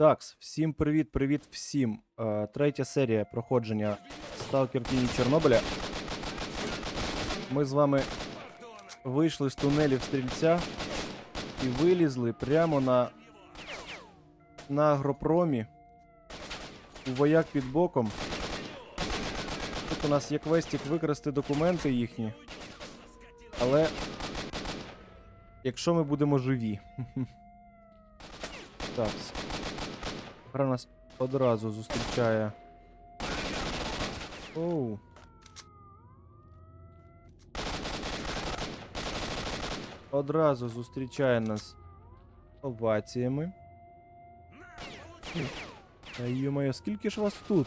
Такс, всім привіт, привіт всім. Е, третя серія проходження Stalker Тіні Чорнобиля. Ми з вами вийшли з тунелів стрільця і вилізли прямо на, на агропромі. У вояк під боком. Тут у нас є квестик викрасти документи їхні. Але якщо ми будемо живі. Так. Гра нас одразу зустрічає. Оу. Одразу зустрічає нас оваціями. Та йо-моє, скільки ж вас тут?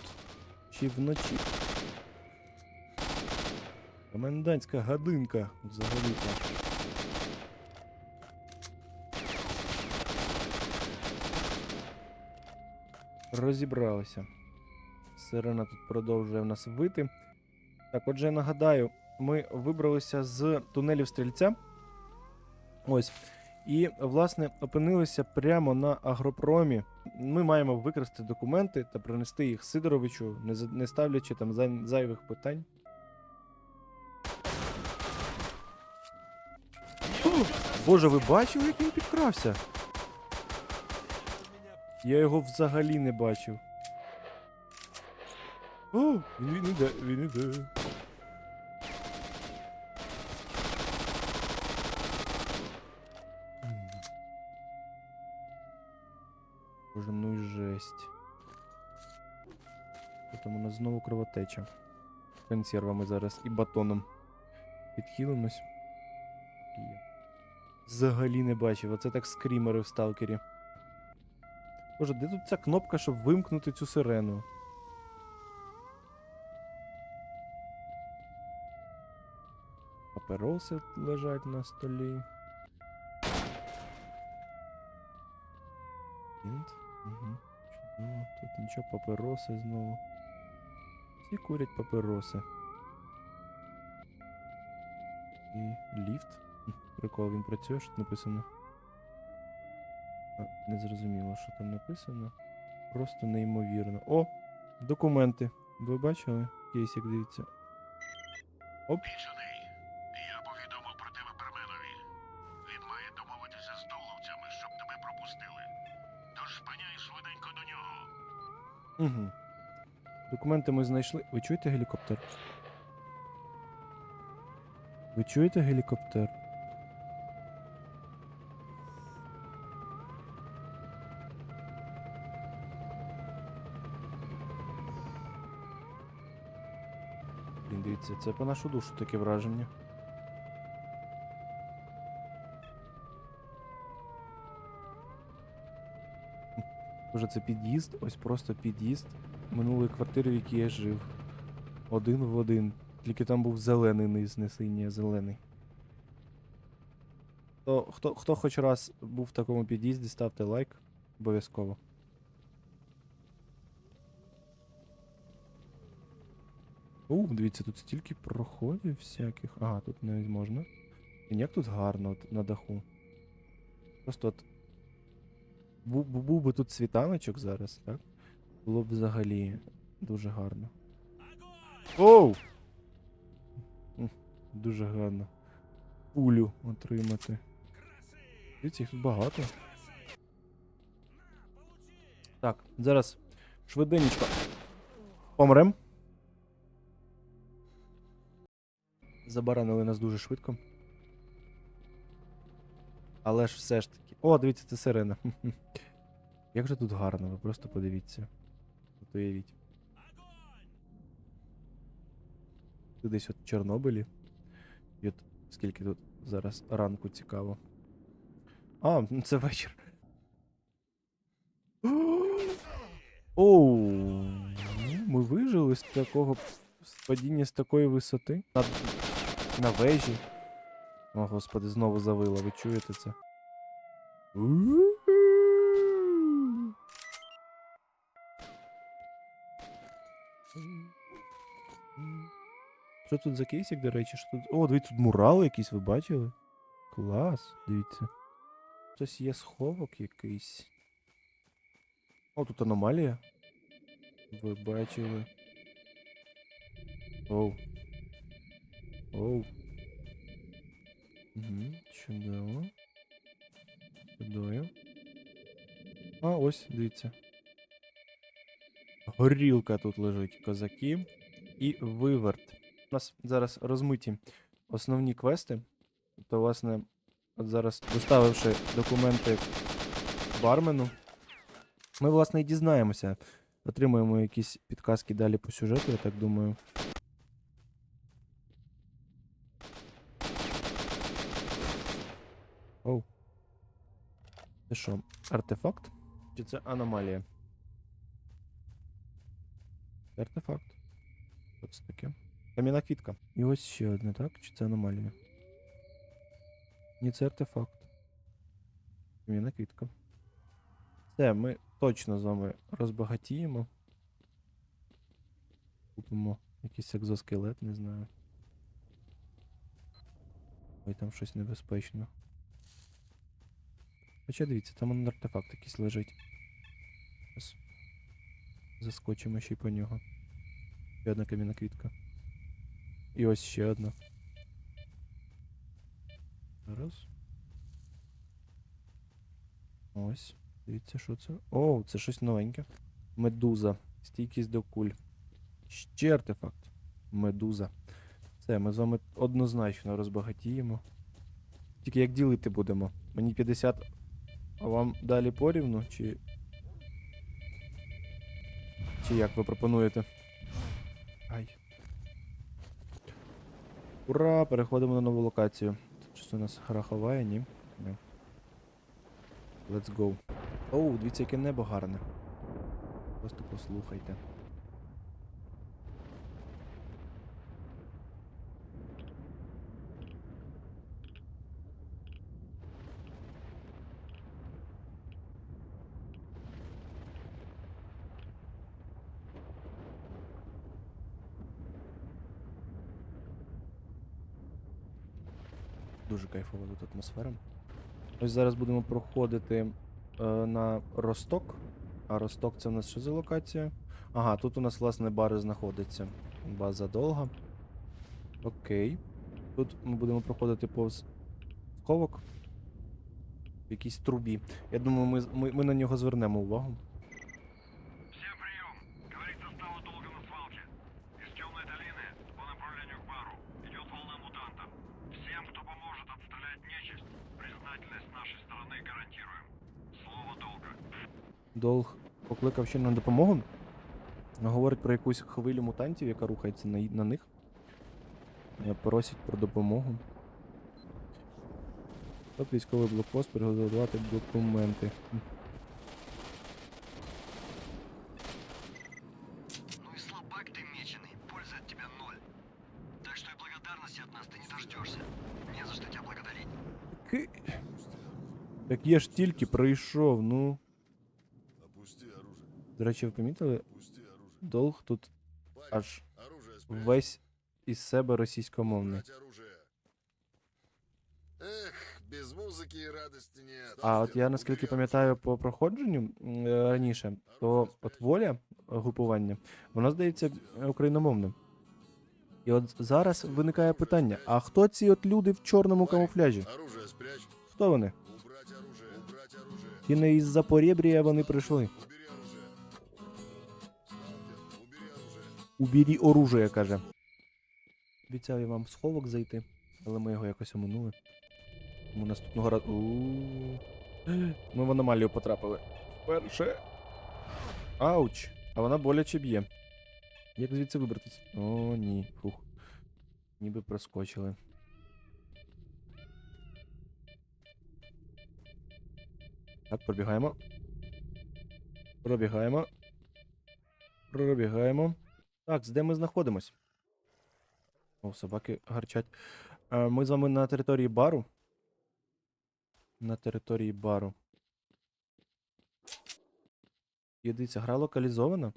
Чи вночі? Комендантська годинка взагалі-то. Розібралися. Сирена тут продовжує в нас вити. Так, отже, я нагадаю, ми вибралися з тунелів стрільця. Ось. І, власне, опинилися прямо на агропромі. Ми маємо викрасти документи та принести їх Сидоровичу, не, ставлячи там зай- зайвих питань. Боже, ви бачили, як він підкрався? Я його взагалі не бачив. О, він, іде, він іде. Боже, ну і жесть. Що Там у нас знову кровотеча. Консервами зараз і батоном. Підхилимось. Взагалі не бачив. Оце так скрімери в сталкері. Боже, де тут ця кнопка, щоб вимкнути цю сирену? Папероси лежать на столі. Угу. Чудово. Тут нічого, папероси знову. Всі курять папероси. І ліфт. Прикол, він працює, що тут написано. А, Не зрозуміло, що там написано. Просто неймовірно. О! Документи. Ви бачили? Кейсик, дивіться. Оп. Я повідомив про тебе Берменові. Він має домовитися з долговцями, щоб тебе пропустили. Тож спиняй швиденько до нього. Угу. Документи ми знайшли. Ви чуєте гелікоптер? Ви чуєте гелікоптер? Блін, дивіться, це по нашу душу таке враження. Боже, це під'їзд, ось просто під'їзд минулої квартири, в якій я жив. Один в один. Тільки там був зелений низ, не синій, а зелений. То, хто, хто хоч раз був в такому під'їзді, ставте лайк. Обов'язково. У, дивіться, тут стільки проходів всяких. Ага, тут не можна. І як тут гарно от, на даху. Просто от. Був, був, би тут світаночок зараз, так? Було б взагалі дуже гарно. Оу! Дуже гарно. Пулю отримати. Дивіться, їх тут багато. Так, зараз швиденько. Помрем. Забаранили нас дуже швидко. Але ж все ж таки. О, дивіться, це сирена. Як же тут гарно, ви просто подивіться. От уявіть. Ти десь от в Чорнобилі. І от скільки тут зараз ранку цікаво. А, це вечір. Оу, ми вижили з такого з падіння з такої висоти. На, вежі. О, господи, знову завило, ви чуєте це? Що тут за кейсик, до речі? Що тут... О, дивіться, тут мурали якісь, ви бачили? Клас, дивіться. Хтось є сховок якийсь. О, тут аномалія. Ви бачили. Оу. Оу. Угу, чудово. Чудово. А, ось, дивіться. Горілка тут лежить, козаки. І виверт. У нас зараз розмиті основні квести. Тобто, власне, от зараз доставивши документи бармену, ми, власне, і дізнаємося. Отримуємо якісь підказки далі по сюжету, я так думаю. Оу. Це що, артефакт? Чи це аномалія? Артефакт. Що це таке? Кам'яна квітка. І ось ще одне, так? Чи це аномалія? Ні, це артефакт. Кам'яна квітка. Все, ми точно з вами розбагатіємо. Купимо якийсь екзоскелет, не знаю. Ой, там щось небезпечно. Хоча дивіться, там он артефакт якийсь лежить. Зараз Заскочимо ще й по нього. Ще одна кам'яна квітка. І ось ще одна. Раз. Ось. Дивіться, що це. О, це щось новеньке. Медуза. Стійкість до куль. Ще артефакт. Медуза. Все, ми з вами однозначно розбагатіємо. Тільки як ділити будемо? Мені 50, а вам далі порівну, чи. Чи як ви пропонуєте? Ай. Ура! Переходимо на нову локацію. Тут щось у нас гра ховає, ні? Ні. Let's go. Оу, дивіться, яке небо гарне. Просто послухайте. Дуже кайфова тут атмосфера. Ось зараз будемо проходити е, на Росток. А Росток це у нас що за локація? Ага, тут у нас, власне, бари знаходиться. База довга. Окей. Тут ми будемо проходити повз сховок. В якійсь трубі. Я думаю, ми, ми, ми на нього звернемо увагу. Долг покликав ще на допомогу. Говорить про якусь хвилю мутантів, яка рухається на, й- на них. Е, Просять про допомогу. От військовий блокпост приготувати документи. Хм. Ну и слабак ты меченый, пользы от тебя ноль. Так что и благодарности от нас ты не дождешься. Не за что тебя благодарить. Ки- Так я ж тільки прийшов, ну. До речі, ви помітили? Долг тут аж весь із себе російськомовний. Эх, без музыки и радости нет. А от я наскільки пам'ятаю по проходженню е, раніше, то от воля групування, воно здається е, україномовним. І от зараз виникає питання: а хто ці от люди в чорному камуфляжі? Хто вони? Чи не із Запорєбрія вони прийшли? Убері оружие, каже. Обіцяв я вам в сховок зайти, але ми його якось оминули. Тому наступного разу. Ми в аномалію потрапили. Вперше. Ауч! А вона боляче б'є. Як звідси вибратись? О, ні. Фух. Ніби проскочили. Так, пробігаємо. Пробігаємо. Пробігаємо. Так, де ми знаходимось? О, собаки гарчать. Е, Ми з вами на території бару. На території бару. І дивіться, гра локалізована.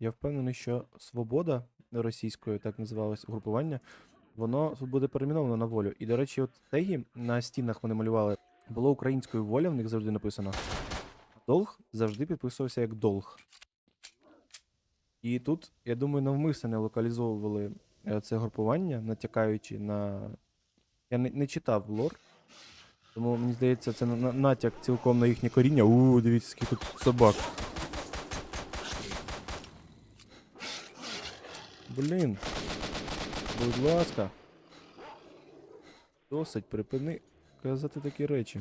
Я впевнений, що свобода російською, так називалось групування, воно буде перейменовано на волю. І, до речі, от теги на стінах вони малювали. Було українською воля, в них завжди написано. Долг завжди підписувався як долг. І тут, я думаю, навмисно не локалізовували е, це групування, натякаючи на. Я не, не читав лор. Тому мені здається, це на- на- натяк цілком на їхнє коріння. У, дивіться, скільки тут собак. Блін. Будь ласка. Досить, припини казати такі речі.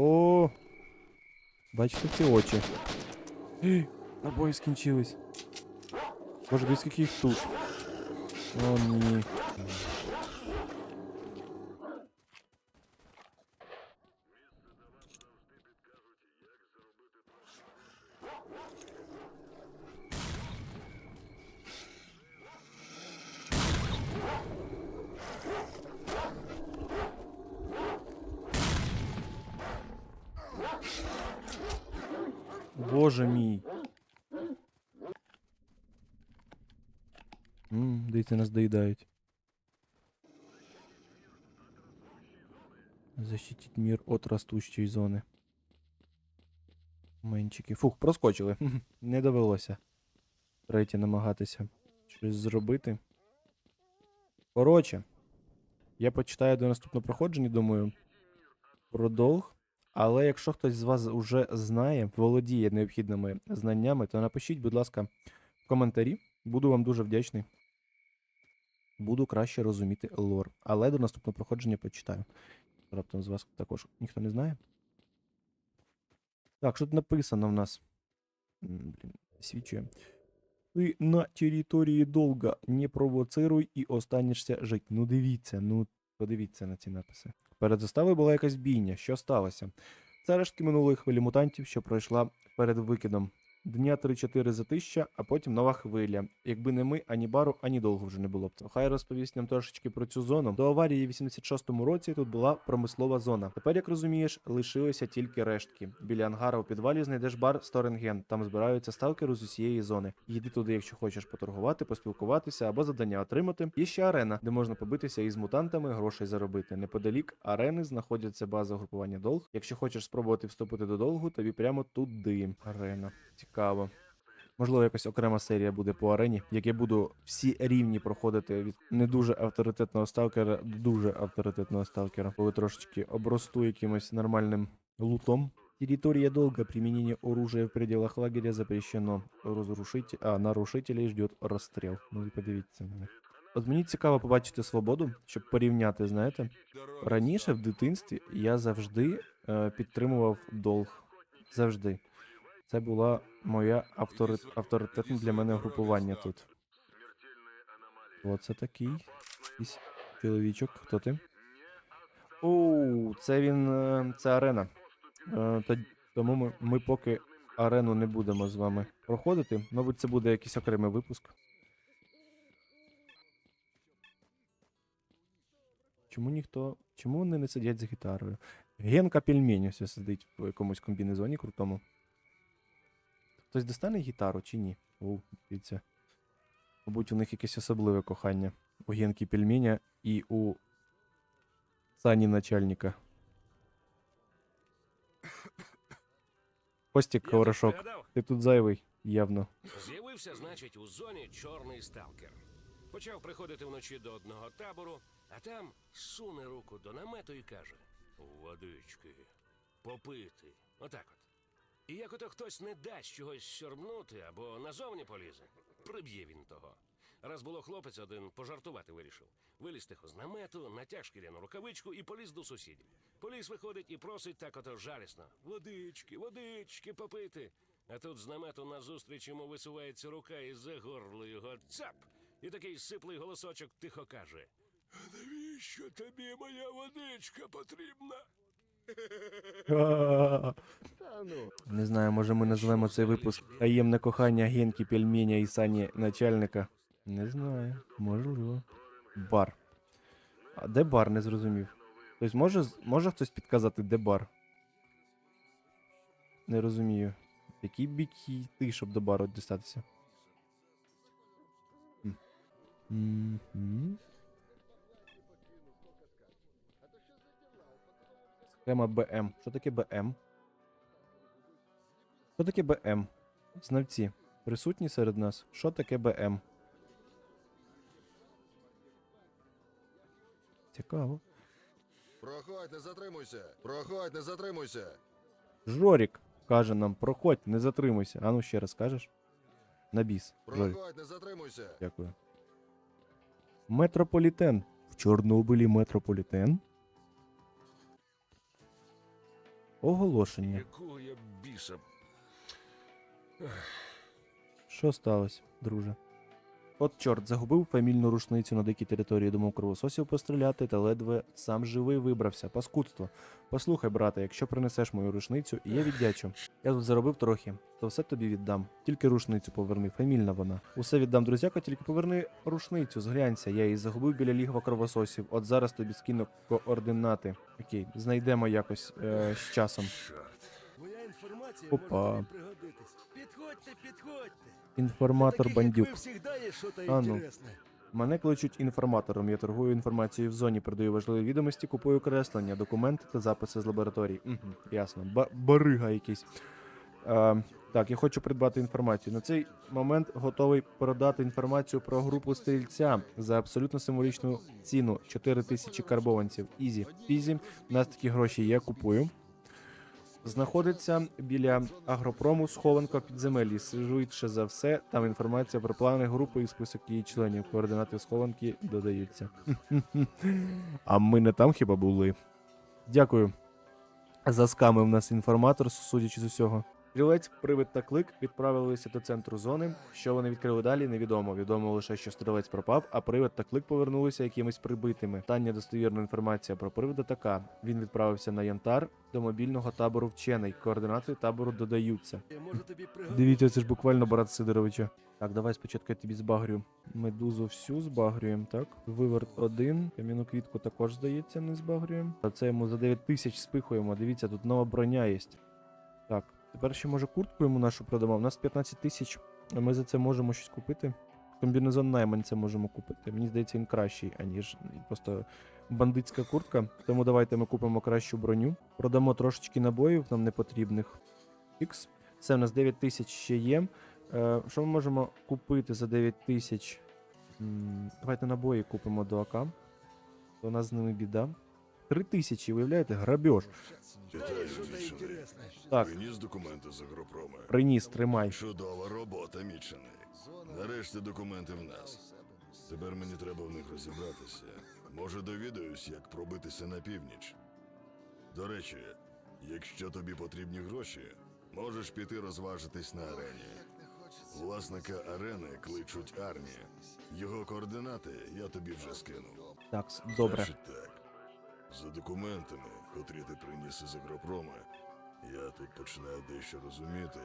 О! Бачите ці очі. Набої скінчились. Боже, дивись, скільки тут. О, ні. Боже мій. Ммм, дивіться, нас доїдають. Защитить мир от растущої зони. Менчики. Фух, проскочили. Не довелося. Третє намагатися щось зробити. Коротше, я почитаю до наступного проходження, думаю, про. Але якщо хтось з вас вже знає, володіє необхідними знаннями, то напишіть, будь ласка, в коментарі. Буду вам дуже вдячний. Буду краще розуміти лор. Але до наступного проходження почитаю. Раптом з вас також ніхто не знає. Так, що тут написано в нас? Блін, свічує. Ти на території долга не провоцируй і останешся жить. Ну дивіться, ну подивіться на ці написи. Перед заставою була якась бійня. Що сталося? Це рештки минулої хвилі мутантів, що пройшла перед викидом. Дня 3-4 затища, а потім нова хвиля. Якби не ми, ані бару, ані довго вже не було б. Хай розповість нам трошечки про цю зону. До аварії в 86-му році тут була промислова зона. Тепер, як розумієш, лишилися тільки рештки. Біля ангара у підвалі знайдеш бар Сторенген. Там збираються сталкери з усієї зони. Їди туди, якщо хочеш поторгувати, поспілкуватися або завдання отримати. Є ще арена, де можна побитися із мутантами, грошей заробити. Неподалік арени знаходяться база групування долг. Якщо хочеш спробувати вступити до долгу, тобі прямо туди. Арена. Цікаво. Можливо, якась окрема серія буде по арені, як я буду всі рівні проходити від не дуже авторитетного сталкера до дуже авторитетного сталкера, коли трошечки обросту якимось нормальним лутом. Территория долга, применение оружия в пределах лагеря запрещено. Разрушитель, а нарушителей ждет розстріл. Ну і подивіться них. От мені цікаво побачити свободу, щоб порівняти, знаєте. Раніше в дитинстві я завжди е, підтримував долг. Завжди. Це була моя автори... авторитетне для мене групування тут. Оце такий. Якийсь чоловічок. Хто ти? Оу, це він. е, Це арена. Е, Тому ми, ми поки арену не будемо з вами проходити. Мабуть, це буде якийсь окремий випуск. Чому ніхто. Чому вони не сидять за гітарою? Генка пельмень ось сидить в якомусь комбінезоні крутому. Хтось достане гітару чи ні? О, дивіться. Мабуть, у них якесь особливе кохання. У Генки пельменя і у Сані начальника. Костік Коврашок, Згадав? ти тут зайвий, явно. З'явився, значить, у зоні чорний сталкер. Почав приходити вночі до одного табору, а там суне руку до намету і каже: Водички, попити. Отак от. І як ото хтось не дасть чогось сьорбнути або назовні полізе, приб'є він того. Раз було хлопець один пожартувати вирішив. Виліз тихо з намету, натяг шкіряну рукавичку і поліз до сусідів. Поліс виходить і просить так ото жалісно. Водички, водички попити. А тут з намету назустріч йому висувається рука і за горло його цап. І такий сиплий голосочок тихо каже: Навіщо тобі моя водичка потрібна? Не знаю, може ми назвемо цей випуск Таємне кохання Генки пельменя і Сані начальника. Не знаю, можливо. Бар. А де бар, не зрозумів. Тобто може, може хтось підказати, де бар? Не розумію. Який бік йти, щоб до бару дістатися? Хм. Тема БМ. Що таке БМ? Що таке БМ? Знавці. Присутні серед нас. Що таке БМ? Цікаво. Проходь, не затримуйся. Проходь, не затримуйся. Жорік каже нам, проходь, не затримуйся. А ну ще раз кажеш? На біс. Жорік. Проходь, не затримуйся. Дякую. Метрополітен. В Чорнобилі метрополітен. Оголошення. Якого я біса? Що сталося, друже? От чорт, загубив фамільну рушницю на дикій території, думав кровососів постріляти, та ледве сам живий вибрався. Паскудство. Послухай, брате, якщо принесеш мою рушницю, і я віддячу. Я тут заробив трохи, то все тобі віддам. Тільки рушницю поверни, фамільна вона. Усе віддам, друзяко, тільки поверни рушницю, зглянься, я її загубив біля лігва кровососів. От зараз тобі скину координати. Окей, знайдемо якось е, з часом. Моя інформація Опа. може тобі пригодитись. Підходьте, підходьте. Інформатор бандюк. Як ви завжди є що то А ну. Мене кличуть інформатором. Я торгую інформацією в зоні, передаю важливі відомості, купую креслення, документи та записи з лабораторій. Угу, ясно. Ба- барига якийсь. Е, так, я хочу придбати інформацію. На цей момент готовий продати інформацію про групу стрільця за абсолютно символічну ціну 4 тисячі карбованців. Ізі. Ізі. У нас такі гроші є, купую. Знаходиться біля агропрому схованка в підземеллі. Швидше за все, там інформація про плани групи і список її членів. Координати схованки додаються. А ми не там хіба були. Дякую. Заскамив нас інформатор, судячи з усього. Стрілець, привид та клик відправилися до центру зони. Що вони відкрили далі, невідомо. Відомо лише, що стрілець пропав, а привид та клик повернулися якимись прибитими. Тання достовірна інформація про привида така. Він відправився на Янтар до мобільного табору вчений. Координати табору додаються. Дивіться, це ж буквально брат Сидоровича. Так, давай спочатку я тобі збагрю. Медузу всю збагрюємо, так? Виверт один. Кам'яну квітку також, здається, не збагрюємо. Це йому за 9 тисяч спихуємо. Дивіться, тут нова броня є. Тепер ще може куртку йому нашу продамо. У нас 15 тисяч. а Ми за це можемо щось купити. Комбінезон найманця можемо купити. Мені здається, він кращий, аніж просто бандитська куртка. Тому давайте ми купимо кращу броню. Продамо трошечки набоїв нам непотрібних. Ікс. Це у нас 9 тисяч ще є. Е, що ми можемо купити за 9 тисяч? Давайте набої купимо до АК. У нас з ними біда. 3 тисячі, виявляєте, грабеж. Так, Приніс документи з агропрома. приніс, тримай. Чудова робота, Мічений. Нарешті документи в нас. Тепер мені треба в них розібратися. Може, довідаюсь, як пробитися на північ. До речі, якщо тобі потрібні гроші, можеш піти розважитись на арені. Власника арени кличуть Арні. Його координати я тобі вже скинув. Так, добре. Значить так. За документами, котрі ти приніс із агропрома, я тут починаю дещо розуміти,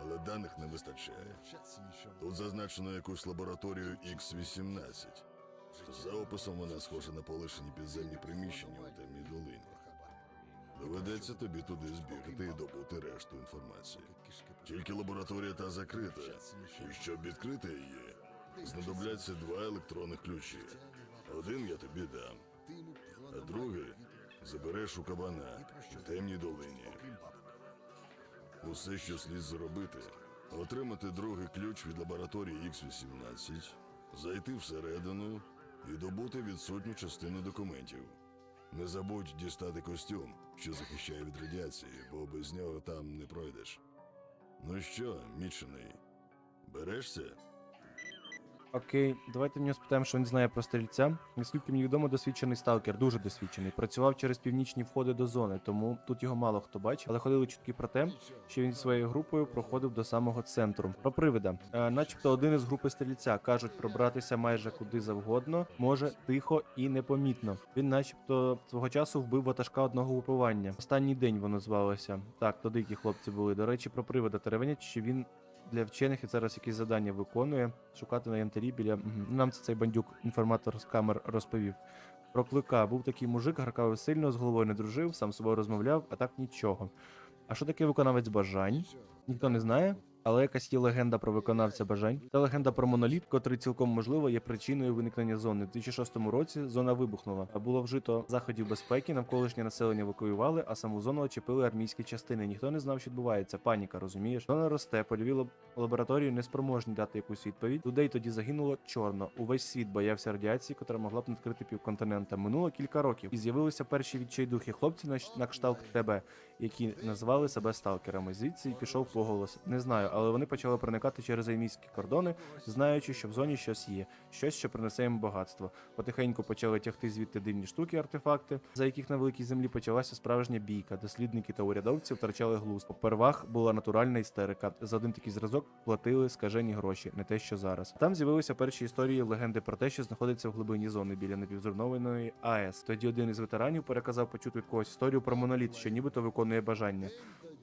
але даних не вистачає. Тут зазначено якусь лабораторію X-18. За описом вона схожа на полишені підземні приміщення у темній долині. Доведеться тобі туди збігати і добути решту інформації. Тільки лабораторія та закрита, і щоб відкрити її, знадобляться два електронних ключі. Один я тобі дам, а другий забереш у кабана у темній долині. Усе, що слід зробити, отримати другий ключ від лабораторії X-18, зайти всередину і добути відсутню частину документів. Не забудь дістати костюм, що захищає від радіації, бо без нього там не пройдеш. Ну що, мічений, берешся? Окей, давайте в нього спитаємо, що він знає про стрільця. Наскільки мені відомо, досвідчений сталкер, дуже досвідчений. Працював через північні входи до зони, тому тут його мало хто бачив. Але ходили чутки про те, що він своєю групою проходив до самого центру. Про привида, е, начебто, один із групи стрільця кажуть пробратися майже куди завгодно, може тихо і непомітно. Він, начебто, свого часу вбив ватажка одного групування. Останній день воно звалося. Так, то дикі хлопці були. До речі, про привида теревенять, що він для вчених і зараз якісь завдання виконує. Шукати на янтарі біля. Ну, Нам це цей бандюк, інформатор з камер розповів. Про клика був такий мужик, гаркав сильно, з головою не дружив, сам з собою розмовляв, а так нічого. А що таке виконавець бажань? Ніхто не знає. Але якась є легенда про виконавця бажань та легенда про моноліт, котрий цілком можливо є причиною виникнення зони. У 2006 році зона вибухнула, а було вжито заходів безпеки. Навколишнє населення евакуювали, а саму зону очепили армійські частини. Ніхто не знав, що відбувається. Паніка, розумієш? Зона росте, польові лаб- лабораторії неспроможні дати якусь відповідь. Людей тоді загинуло чорно. Увесь світ боявся радіації, котра могла б надкрити півконтинента. Минуло кілька років, і з'явилися перші відчайдухи хлопці на, на кшталт тебе, які назвали себе сталкерами. Звідси і пішов поголос. Не знаю, але вони почали проникати через армійські кордони, знаючи, що в зоні щось є, щось, що принесе їм багатство. Потихеньку почали тягти звідти дивні штуки, артефакти, за яких на великій землі почалася справжня бійка. Дослідники та урядовці втрачали глузд. Попервах була натуральна істерика. За один такий зразок платили скажені гроші, не те, що зараз. Там з'явилися перші історії легенди про те, що знаходиться в глибині зони біля напівзруйнованої АЕС. Тоді один із ветеранів переказав почути від когось історію про моноліт, що нібито виконує бажання.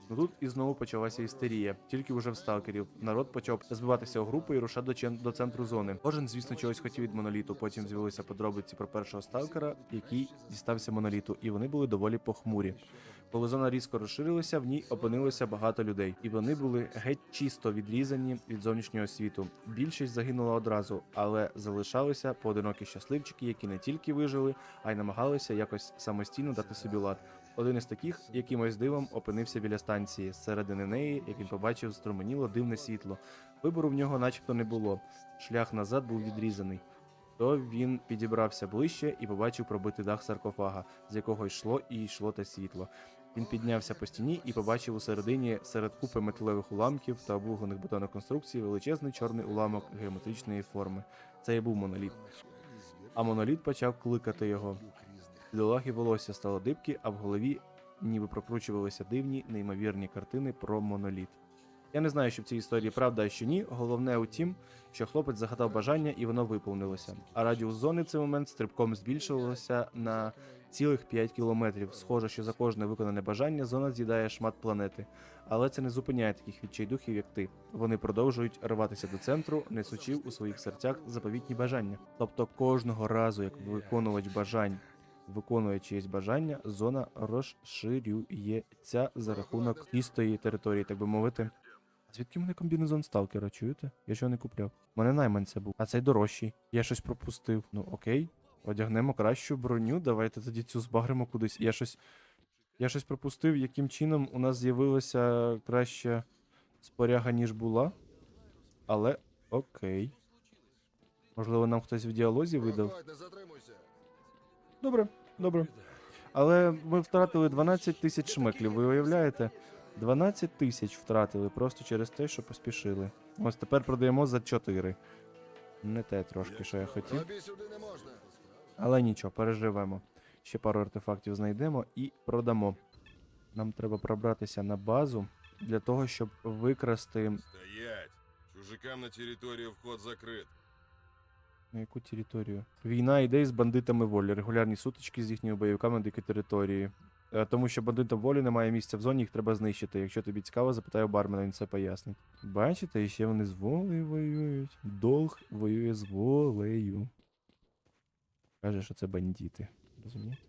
Ну тут і знову почалася істерія, тільки вже в сталкерів. Народ почав збиватися у групи і рушати до, чен- до центру зони. Кожен, звісно, чогось хотів від моноліту. Потім з'явилися подробиці про першого сталкера, який дістався моноліту, і вони були доволі похмурі. Коли зона різко розширилася, в ній опинилося багато людей, і вони були геть чисто відрізані від зовнішнього світу. Більшість загинула одразу, але залишалися поодинокі щасливчики, які не тільки вижили, а й намагалися якось самостійно дати собі лад. Один із таких якимось дивом опинився біля станції. Зсередини неї, як він побачив, струменіло дивне світло. Вибору в нього, начебто, не було. Шлях назад був відрізаний. То він підібрався ближче і побачив пробитий дах саркофага, з якого йшло і йшло те світло. Він піднявся по стіні і побачив у середині серед купи металевих уламків та обуглених бетонних конструкцій величезний чорний уламок геометричної форми. Це і був моноліт. А моноліт почав кликати його. Бідолаги волосся стало дибки, а в голові ніби прокручувалися дивні, неймовірні картини про моноліт. Я не знаю, що в цій історії правда, а що ні. Головне у тім, що хлопець загадав бажання і воно виповнилося. А радіус зони в цей момент стрибком збільшувалося на цілих 5 кілометрів. Схоже, що за кожне виконане бажання зона з'їдає шмат планети. Але це не зупиняє таких відчайдухів, як ти. Вони продовжують рватися до центру, несучи у своїх серцях заповітні бажання. Тобто кожного разу, як виконувач бажань виконує чиєсь бажання, зона розширюється за рахунок чистої території, так би мовити. Звідки мене комбінезон сталкера, чуєте? Я його не купляв. У мене найманця був, а цей дорожчий. Я щось пропустив. Ну окей. Одягнемо кращу броню. Давайте тоді цю збагримо кудись. Я щось. Я щось пропустив, яким чином у нас з'явилася краща споряга, ніж була. Але окей. Можливо, нам хтось в діалозі видав. Добре, добре. Але ми втратили 12 тисяч шмеклів, ви уявляєте? 12 тисяч втратили просто через те, що поспішили. Ось тепер продаємо за 4. Не те трошки, що я хотів. Але нічого, переживемо. Ще пару артефактів знайдемо і продамо. Нам треба пробратися на базу для того, щоб викрасти. Стоять! Чужикам на территорию вход закрыт. На яку територію? Війна йде із бандитами волі. Регулярні сутички з їхніми бойовиками на дикій території. Е, Тому що бандитам волі немає місця в зоні, їх треба знищити. Якщо тобі цікаво, запитай у бармена, він це пояснить. Бачите, і ще вони з волею воюють. Долг воює з волею. Каже, що це бандити. Розумієте?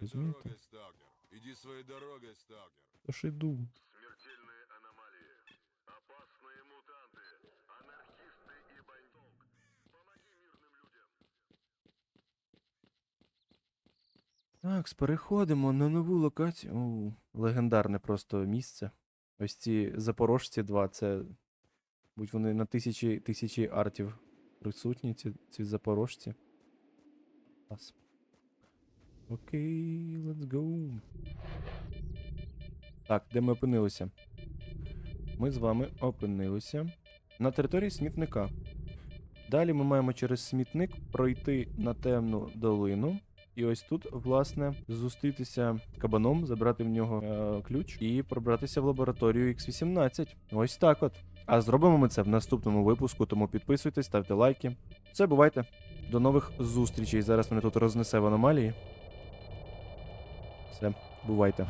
Иди своей Разумеется. дорогой, сталкер. Тож іду. Так, переходимо на нову локацію. О, легендарне просто місце. Ось ці запорожці 2, це. Будь вони на тисячі тисячі артів присутні, ці, ці запорожці. Клас. Окей, let's go. Так, де ми опинилися? Ми з вами опинилися на території смітника. Далі ми маємо через смітник пройти на темну долину. І ось тут, власне, зустрітися кабаном, забрати в нього е, ключ і пробратися в лабораторію X18. Ось так от. А зробимо ми це в наступному випуску, тому підписуйтесь, ставте лайки. Все, бувайте. До нових зустрічей. Зараз мене тут рознесе в аномалії. Все, бувайте.